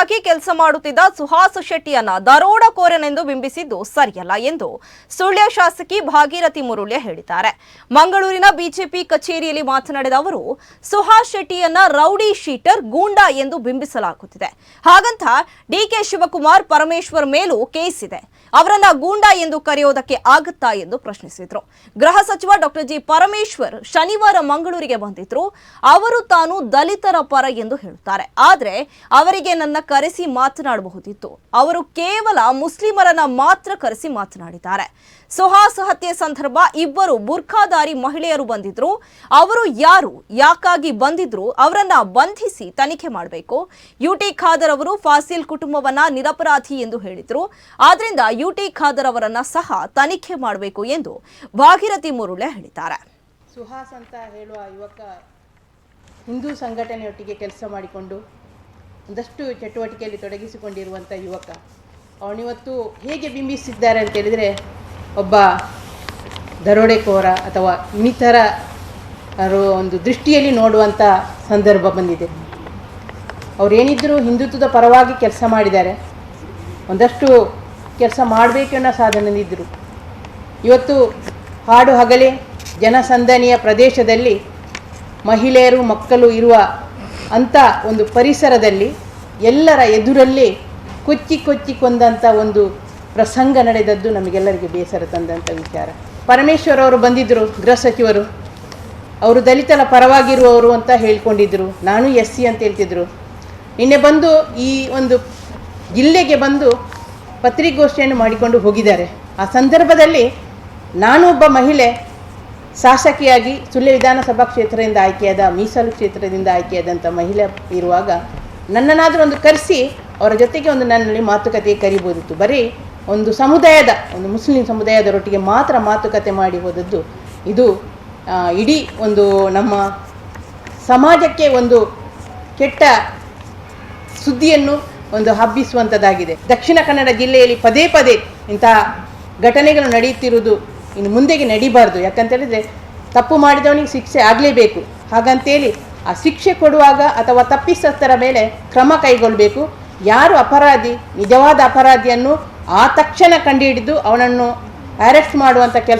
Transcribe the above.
ಪರವಾಗಿ ಕೆಲಸ ಮಾಡುತ್ತಿದ್ದ ಸುಹಾಸ್ ಶೆಟ್ಟಿಯನ್ನ ದರೋಡಕೋರನೆಂದು ಬಿಂಬಿಸಿದ್ದು ಸರಿಯಲ್ಲ ಎಂದು ಸುಳ್ಯ ಶಾಸಕಿ ಭಾಗೀರಥಿ ಮುರುಳ್ಯ ಹೇಳಿದ್ದಾರೆ. ಮಂಗಳೂರಿನ ಬಿಜೆಪಿ ಕಚೇರಿಯಲ್ಲಿ ಮಾತನಾಡಿದ ಅವರು, ಸುಹಾಸ್ ಶೆಟ್ಟಿಯನ್ನ ರೌಡಿ ಶೀಟರ್ ಗೂಂಡಾ ಎಂದು ಬಿಂಬಿಸಲಾಗುತ್ತಿದೆ. ಹಾಗಂತ ಡಿಕೆ ಶಿವಕುಮಾರ್ ಪರಮೇಶ್ವರ್ ಮೇಲೂ ಕೇಸ್ ಇದೆ. ಅವರನ್ನ ಗೂಂಡಾ ಎಂದು ಕರೆಯೋದಕ್ಕೆ ಆಗುತ್ತಾ ಎಂದು ಪ್ರಶ್ನಿಸಿದ್ರು. ಗೃಹ ಸಚಿವ ಡಾಕ್ಟರ್ ಜಿ. ಪರಮೇಶ್ವರ್ ಶನಿವಾರ ಮಂಗಳೂರಿಗೆ ಬಂದಿದ್ರು. ಅವರು ತಾನು ದಲಿತರ ಪರ ಎಂದು ಹೇಳುತ್ತಾರೆ. ಆದರೆ ಅವರಿಗೆ ನನ್ನ ಕರೆಸಿ ಮಾತನಾಡಬಹುದಿತ್ತು. ಅವರು ಕೇವಲ ಮುಸ್ಲಿಮರನ್ನ ಮಾತ್ರ ಕರೆಸಿ ಮಾತನಾಡಿದ್ದಾರೆ. ಸುಹಾಸ್ ಹತ್ಯೆ ಸಂದರ್ಭ ಇಬ್ಬರು ಬುರ್ಖಾದಾರಿ ಮಹಿಳೆಯರು ಬಂದಿದ್ರು. ಅವರು ಯಾರು, ಯಾಕಾಗಿ ಬಂದಿದ್ರು, ಅವರನ್ನ ಬಂಧಿಸಿ ತನಿಖೆ ಮಾಡಬೇಕು. ಯುಟಿ ಖಾದರ್ ಅವರು ಫಾಸಿಲ್ ಕುಟುಂಬವನ್ನ ನಿರಪರಾಧಿ ಎಂದು ಹೇಳಿದ್ರು. ಆದ್ರಿಂದ ಯುಟಿ ಖಾದರ್ ಅವರನ್ನ ಸಹ ತನಿಖೆ ಮಾಡಬೇಕು ಎಂದು ಭಾಗೀರಥಿ ಮುರುಳೆ ಹೇಳಿದ್ದಾರೆ. ಸುಹಾಸ್ ಅಂತ ಹೇಳುವ ಯುವಕ ಹಿಂದೂ ಸಂಘಟನೆಯೊಟ್ಟಿಗೆ ಕೆಲಸ ಮಾಡಿಕೊಂಡು ಒಂದಷ್ಟು ಚಟುವಟಿಕೆಯಲ್ಲಿ ತೊಡಗಿಸಿಕೊಂಡಿರುವಂಥ ಯುವಕ. ಅವನಿವತ್ತು ಹೇಗೆ ಬಿಂಬಿಸಿದ್ದಾರೆ ಅಂತ ಹೇಳಿದರೆ, ಒಬ್ಬ ದರೋಡೆಕೋರ ಅಥವಾ ಇನ್ನಿತರ ಒಂದು ದೃಷ್ಟಿಯಲ್ಲಿ ನೋಡುವಂಥ ಸಂದರ್ಭ ಬಂದಿದೆ. ಅವರೇನಿದ್ದರೂ ಹಿಂದುತ್ವದ ಪರವಾಗಿ ಕೆಲಸ ಮಾಡಿದ್ದಾರೆ. ಒಂದಷ್ಟು ಕೆಲಸ ಮಾಡಬೇಕೆನ್ನೋ ಸಾಧನದಿದ್ದರು ಇವತ್ತು ಹಾಡು ಹಗಲೇ, ಜನಸಂದಣಿಯ ಪ್ರದೇಶದಲ್ಲಿ ಮಹಿಳೆಯರು, ಮಕ್ಕಳು ಇರುವ ಅಂಥ ಒಂದು ಪರಿಸರದಲ್ಲಿ ಎಲ್ಲರ ಎದುರಲ್ಲಿ ಕೊಚ್ಚಿ ಕೊಚ್ಚಿ ಕೊಂದಂಥ ಒಂದು ಪ್ರಸಂಗ ನಡೆದದ್ದು ನಮಗೆಲ್ಲರಿಗೆ ಬೇಸರ ತಂದಂಥ ವಿಚಾರ. ಪರಮೇಶ್ವರ್ ಅವರು ಬಂದಿದ್ದರು ಗೃಹ ಸಚಿವರು. ಅವರು ದಲಿತರ ಪರವಾಗಿರುವವರು ಅಂತ ಹೇಳ್ಕೊಂಡಿದ್ದರು ನಾನು ಎಸ್ ಸಿ ಅಂತ ಹೇಳ್ತಿದ್ರು. ನಿನ್ನೆ ಬಂದು ಈ ಒಂದು ಜಿಲ್ಲೆಗೆ ಬಂದು ಪತ್ರಿಕಾಗೋಷ್ಠಿಯನ್ನು ಮಾಡಿಕೊಂಡು ಹೋಗಿದ್ದಾರೆ. ಆ ಸಂದರ್ಭದಲ್ಲಿ ನಾನು ಒಬ್ಬ ಮಹಿಳೆ ಶಾಸಕಿಯಾಗಿ ಸುಳ್ಯ ವಿಧಾನಸಭಾ ಕ್ಷೇತ್ರದಿಂದ ಆಯ್ಕೆಯಾದ, ಮೀಸಲು ಕ್ಷೇತ್ರದಿಂದ ಆಯ್ಕೆಯಾದಂಥ ಮಹಿಳೆ ಇರುವಾಗ ನನ್ನನ್ನಾದರೂ ಒಂದು ಕರೆಸಿ ಅವರ ಜೊತೆಗೆ ಒಂದು ನನ್ನಲ್ಲಿ ಮಾತುಕತೆ ಕರಿಬೋದಿತ್ತು. ಬರೀ ಒಂದು ಸಮುದಾಯದ, ಒಂದು ಮುಸ್ಲಿಂ ಸಮುದಾಯದರೊಟ್ಟಿಗೆ ಮಾತ್ರ ಮಾತುಕತೆ ಮಾಡಿ ಹೋದದ್ದು ಇದು ಇಡೀ ಒಂದು ನಮ್ಮ ಸಮಾಜಕ್ಕೆ ಒಂದು ಕೆಟ್ಟ ಸುದ್ದಿಯನ್ನು ಒಂದು ಹಬ್ಬಿಸುವಂಥದ್ದಾಗಿದೆ ದಕ್ಷಿಣ ಕನ್ನಡ ಜಿಲ್ಲೆಯಲ್ಲಿ ಪದೇ ಪದೇ ಇಂತಹ ಘಟನೆಗಳು ನಡೆಯುತ್ತಿರುವುದು ಇನ್ನು ಮುಂದೆಗೆ ನಡಿಬಾರ್ದು. ಯಾಕಂತೇಳಿದರೆ ತಪ್ಪು ಮಾಡಿದವನಿಗೆ ಶಿಕ್ಷೆ ಆಗಲೇಬೇಕು. ಹಾಗಂತೇಳಿ ಆ ಶಿಕ್ಷೆ ಕೊಡುವಾಗ ಅಥವಾ ತಪ್ಪಿಸಸ್ಥರ ಮೇಲೆ ಕ್ರಮ ಕೈಗೊಳ್ಳಬೇಕು. ಯಾರು ಅಪರಾಧಿ, ನಿಜವಾದ ಅಪರಾಧಿಯನ್ನು ಆ ತಕ್ಷಣ ಕಂಡುಹಿಡಿದು ಅವನನ್ನು ಅರೆಸ್ಟ್ ಮಾಡುವಂಥ ಕೆಲಸ